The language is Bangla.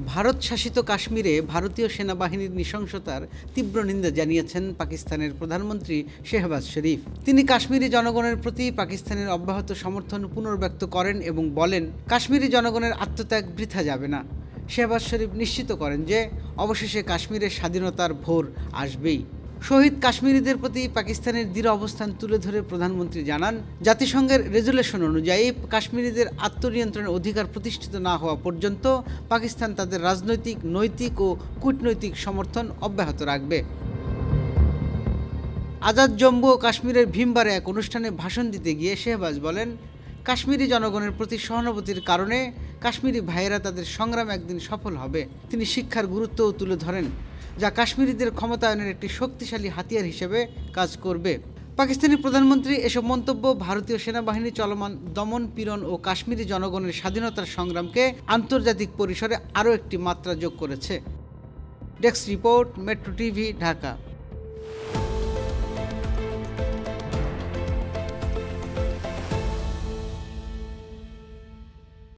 ভারত শাসিত কাশ্মীরে ভারতীয় সেনাবাহিনীর নৃশংসতার তীব্র নিন্দা জানিয়েছেন পাকিস্তানের প্রধানমন্ত্রী শেহবাজ শরীফ। তিনি কাশ্মীরি জনগণের প্রতি পাকিস্তানের অব্যাহত সমর্থন পুনর্ব্যক্ত করেন এবং বলেন, কাশ্মীরি জনগণের আত্মত্যাগ বৃথা যাবে না। শেহবাজ শরীফ নিশ্চিত করেন যে, অবশেষে কাশ্মীরের স্বাধীনতার ভোর আসবেই। শহীদ কাশ্মীরিদের প্রতি পাকিস্তানের দৃঢ় অবস্থান তুলে ধরে প্রধানমন্ত্রী জানান, জাতিসংঘের রেজুলেশন অনুযায়ী কাশ্মীরিদের আত্মনিয়ন্ত্রণের অধিকার প্রতিষ্ঠিত না হওয়া পর্যন্ত পাকিস্তান তাদের রাজনৈতিক, নৈতিক ও কূটনৈতিক সমর্থন অব্যাহত রাখবে। আজাদ জম্মু ও কাশ্মীরের ভীমবারে এক অনুষ্ঠানে ভাষণ দিতে গিয়ে শেহবাজ বলেন, কাশ্মীরি জনগণের প্রতি সহানুভূতির কারণে কাশ্মীরি ভাইয়েরা তাদের সংগ্রাম একদিন সফল হবে। তিনি শিক্ষার গুরুত্বও তুলে ধরেন। যা কাশ্মীরিদের ক্ষমতায়নের একটি শক্তিশালী হাতিয়ার হিসেবে কাজ করবে। পাকিস্তানি প্রধানমন্ত্রী এসব মন্তব্য ভারতীয় সেনাবাহিনী চলমান দমন পীড়ন ও কাশ্মীরি জনগণের স্বাধীনতার সংগ্রামকে আন্তর্জাতিক পরিসরে আরও একটি মাত্রা যোগ করেছে। Desk report, metro TV, Dhaka.